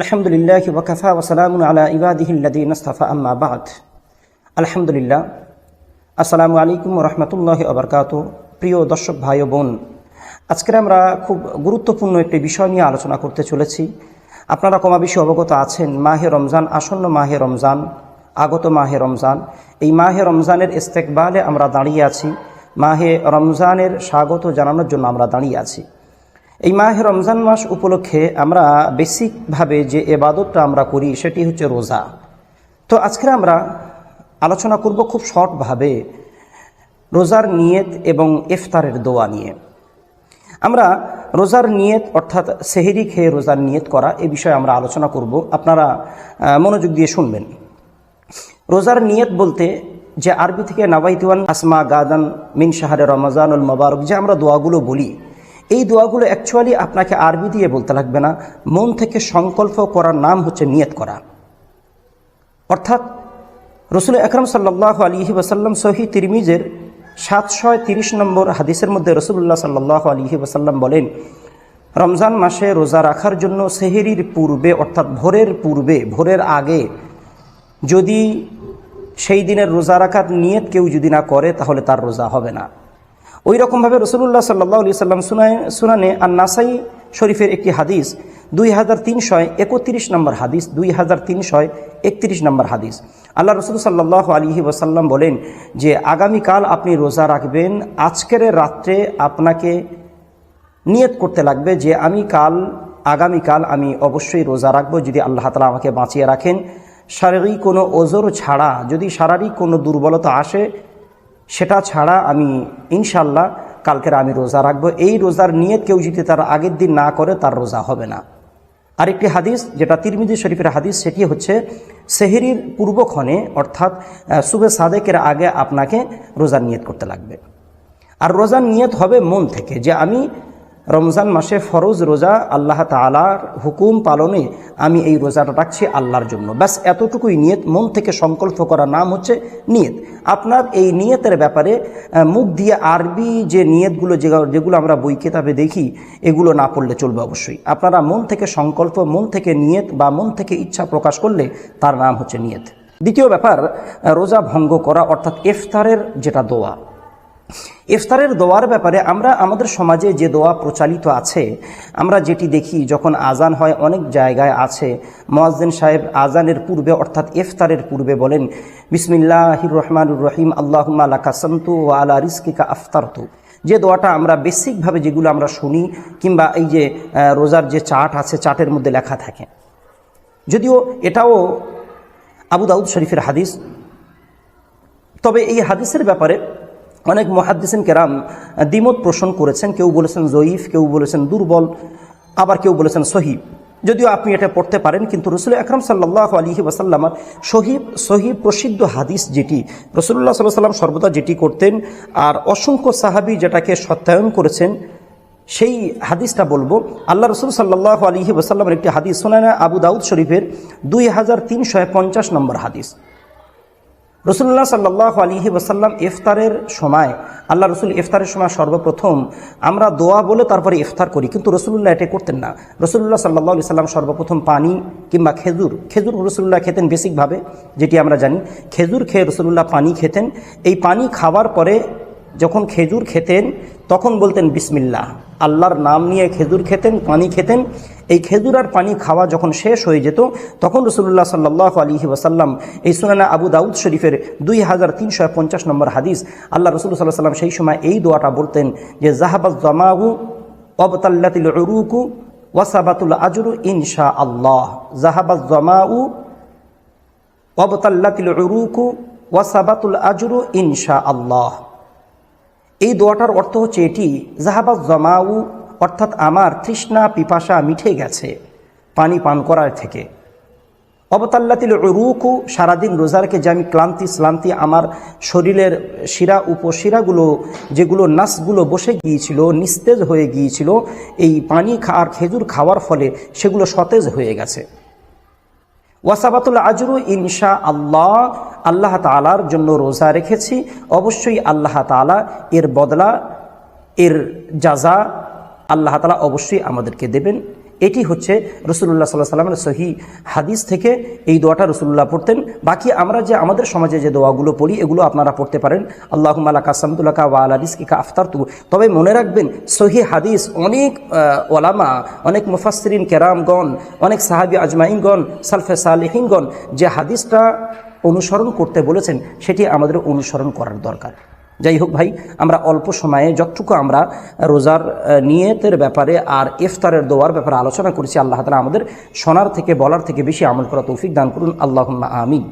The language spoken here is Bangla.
আলহামদুলিল্লাহ ওয়াকাফা ওসালাম আলা ইবাদিহিল্লাদিন আস্তাফা আম্মা বাদ। আলহামদুলিল্লাহ, আসসালামু আলাইকুম রহমতুল্লাহ আবরকাত প্রিয় দর্শক ভাই ও বোন, আজকের আমরা খুব গুরুত্বপূর্ণ একটি বিষয় নিয়ে আলোচনা করতে চলেছি। আপনারা কমা বেশি অবগত আছেন, মাহে রমজান, আসন্ন মাহে রমজান, আগত মাহে রমজান। এই মাহে রমজানের ইস্তেকবালে আমরা দাঁড়িয়ে আছি, মাহে রমজানের স্বাগত জানানোর জন্য আমরা দাঁড়িয়ে আছি। এই মাহে রমজান মাস উপলক্ষে আমরা বেসিকভাবে যে এবাদতটা আমরা করি, সেটি হচ্ছে রোজা। তো আজকে আমরা আলোচনা করব খুব শর্টভাবে রোজার নিয়ত এবং ইফতারের দোয়া নিয়ে। আমরা রোজার নিয়ত অর্থাৎ সেহেরি খেয়ে রোজার নিয়ত করা এ বিষয়ে আমরা আলোচনা করব। আপনারা মনোযোগ দিয়ে শুনবেন। রোজার নিয়ত বলতে যে আরবি থেকে নাবাইতুয়ান আসমা গাদান মিন শাহরে রমজানুল মোবারক যে আমরা দোয়াগুলো বলি এই দোয়াগুলো অ্যাকচুয়ালি আপনাকে আরবি দিয়ে বলতে লাগবে না। মন থেকে সংকল্প করার নাম হচ্ছে নিয়ত করা। অর্থাৎ রসুল আকরম সাল্লাহ আলিহি ওসাল্লাম সহি তিরমিজের সাতশো তিরিশ নম্বর হাদিসের মধ্যে রসুল্লাহ সাল্লাহ আলিহি ওসাল্লাম বলেন, রমজান মাসে রোজা রাখার জন্য সেহেরির পূর্বে অর্থাৎ ভোরের পূর্বে, ভোরের আগে যদি সেই দিনের রোজা রাখার নিয়ত কেউ যদি না করে, তাহলে তার রোজা হবে না। ওই রকমভাবে রসুল্লাহ সাল্লাহ আলি সাল্লাম সুনায় সুনানে আর নাসাই শরীফের একটি হাদিস, দুই হাজার তিনশো একত্রিশ নম্বর হাদিস, দুই হাজার তিনশো একত্রিশ নম্বর হাদিস। আল্লাহ রসুল সাল্লাহ আলিহি ওসাল্লাম বলেন যে, আগামীকাল আপনি রোজা রাখবেন, আজকের রাত্রে আপনাকে নিয়ত করতে লাগবে যে, আমি কাল আগামীকাল আমি অবশ্যই রোজা রাখব যদি আল্লাহ তালা আমাকে বাঁচিয়ে রাখেন। শারীরিক কোনো ওজোর ছাড়া যদি শারীরিক কোনো দুর্বলতা আসে সেটা ছাড়া আমি ইনশাল্লাহ কালকের আমি রোজা রাখব। এই রোজার নিয়ত কেউ যদি তার আগের দিন না করে, তার রোজা হবে না। আরেকটি হাদিস, যেটা তিরমিজি শরীফের হাদিস, সেটি হচ্ছে সেহেরির পূর্বক্ষণে, অর্থাৎ সুবে সাদেকের আগে আপনাকে রোজার নিয়ত করতে লাগবে। আর রোজার নিয়ত হবে মন থেকে, যে আমি রমজান মাসে ফরজ রোজা আল্লাহ তালার হুকুম পালনে আমি এই রোজাটা রাখছি আল্লাহর জন্য। ব্যাস, এতটুকুই নিয়ত। মন থেকে সংকল্প করা নাম হচ্ছে নিয়ত। আপনার এই নিয়তের ব্যাপারে মুখ দিয়ে আরবি যে নিয়তগুলো যেগুলো আমরা বই কেতাবে দেখি, এগুলো না পড়লে চলবে অবশ্যই। আপনারা মন থেকে সংকল্প, মন থেকে নিয়ত বা মন থেকে ইচ্ছা প্রকাশ করলে তার নাম হচ্ছে নিয়ত। দ্বিতীয় ব্যাপার রোজা ভঙ্গ করা, অর্থাৎ ইফতারের যেটা দোয়া। ইফতারের দোয়ার ব্যাপারে আমরা আমাদের সমাজে যে দোয়া প্রচালিত আছে, আমরা যেটি দেখি যখন আজান হয়, অনেক জায়গায় আছে। মোয়াজ্জেন সাহেব আজানের পূর্বে, অর্থাৎ ইফতারের পূর্বে বলেন, বিসমিল্লাহির রহমানুর রহিম, আল্লাহুম্মা আলা কাসামতু ও আলা রিস্কিকা আফতারতু। যে দোয়াটা আমরা বেসিকভাবে যেগুলো আমরা শুনি, কিংবা এই যে রোজার যে চাট আছে চার্টের মধ্যে লেখা থাকে। যদিও এটাও আবু দাউদ শরীফের হাদিস। তবে এই হাদিসের ব্যাপারে অনেক মহাদ্দিসিন কেরাম দ্বিমত পোষণ করেছেন। কেউ বলেছেন জয়ীফ, কেউ বলেছেন দুর্বল, আবার কেউ বলেছেন সহিব যদিও আপনি এটা পড়তে পারেন, কিন্তু রসুল আকরম সাল্লাহ আলহি ওয়াসাল্লামার সহিব সহি প্রসিদ্ধ হাদিস যেটি, রসুল্লাহ সাল্লাহ সাল্লাম সর্বদা যেটি করতেন, আর অসংখ্য সাহাবি যেটাকে সত্যায়ন করেছেন, সেই হাদিসটা বলব। আল্লাহ রসুল সাল্লাহ আলহি ওসাল্লামের একটি হাদিস শোনায় আবু দাউদ শরীফের দুই হাজার তিনশো পঞ্চাশ নম্বর হাদিস। রসুল্লাহ সাল্লাহ আলিহি ওসাল্লাম ইফতারের সময়, আল্লাহ রসুল ইফতারের সময় সর্বপ্রথম আমরা দোয়া বলে তারপরে ইফতার করি, কিন্তু রসুল্লাহ এটা করতেন না। রসুল্লাহ সাল্লাহ আলি সাল্লাম সর্বপ্রথম পানি কিংবা খেজুর খেজুর রসুল্লাহ খেতেন বেসিকভাবে যেটি আমরা জানি। খেজুর খেয়ে রসুল্লাহ পানি খেতেন। এই পানি খাওয়ার পরে যখন খেজুর খেতেন তখন বলতেন, বিসমিল্লাহ। আল্লাহর নাম নিয়ে খেজুর খেতেন, পানি খেতেন। এই খেজুর আর পানি খাওয়া যখন শেষ হয়ে যেত, তখন রসুল্লাহ সাল্লাহ আলহি ওসাল্লাম এই সুনানা আবু দাউদ শরীফের দুই হাজার তিনশো পঞ্চাশ নম্বর হাদিস, আল্লাহ রসুল সাল্লাহ সাল্লাম সেই সময় এই দোয়াটা বলতেন যে জাহাবাজ জামাউ অবতাল্লাতিল উরুকু ওয়াসাবাতুল আজরু ইনশা আল্লাহ জাহাবাজ জামাউ অবতাল্লাতিল উরুকু ওয়াসাবাতুল আজরু ইনশা আল্লাহ এই দোয়াটার অর্থ হচ্ছে এটি জাহাবাজ জমাউ অর্থাৎ আমার তৃষ্ণা, পিপাসা মিঠে গেছে, পানি পান করার থেকে। অবতাল্লাতিল রুকু সারাদিন রোজা রেখে যে আমি ক্লান্তি শ্লান্তি আমার শরীরের শিরা উপশিরাগুলো যেগুলো নাসগুলো বসে গিয়েছিল, নিস্তেজ হয়ে গিয়েছিল, এই পানি আর খেজুর খাওয়ার ফলে সেগুলো সতেজ হয়ে গেছে। ওয়াসাবাতুল আজরু ইনশা আল্লাহ আল্লাহ তালার জন্য রোজা রেখেছি। অবশ্যই আল্লাহ তালা এর বদলা, এর যাজা আল্লাহ তালা অবশ্যই আমাদেরকে দেবেন। এটি হচ্ছে রসুল্লাহ সাল্লাহ সাল্লামের সহি হাদিস থেকে এই দোয়াটা রসুল্লাহ পড়তেন। বাকি আমরা যে আমাদের সমাজে যে দোয়াগুলো পড়ি, এগুলো আপনারা পড়তে পারেন। আল্লাহ মালা কাসামতুল্লাকা ওয়া আলা রিস্কিকা আফতার তু তবে মনে রাখবেন, সহি হাদিস অনেক ওলামা, অনেক মুফাসরিন কেরামগণ, অনেক সাহাবি আজমাইনগণ, সালফে সালেহিনগণ যে হাদিসটা অনুসরণ করতে বলেছেন, সেটি আমাদের অনুসরণ করার দরকার। যাই হোক ভাই, আমরা অল্প সময়ে যতটুকু আমরা রোজার নিয়তের ব্যাপারে আর ইফতারের দোয়ার ব্যাপারে আলোচনা করেছি, আল্লাহ তালা আমাদের শোনার থেকে, বলার থেকে বেশি আমল করা তৌফিক দান করুন। আল্লাহ আমিন।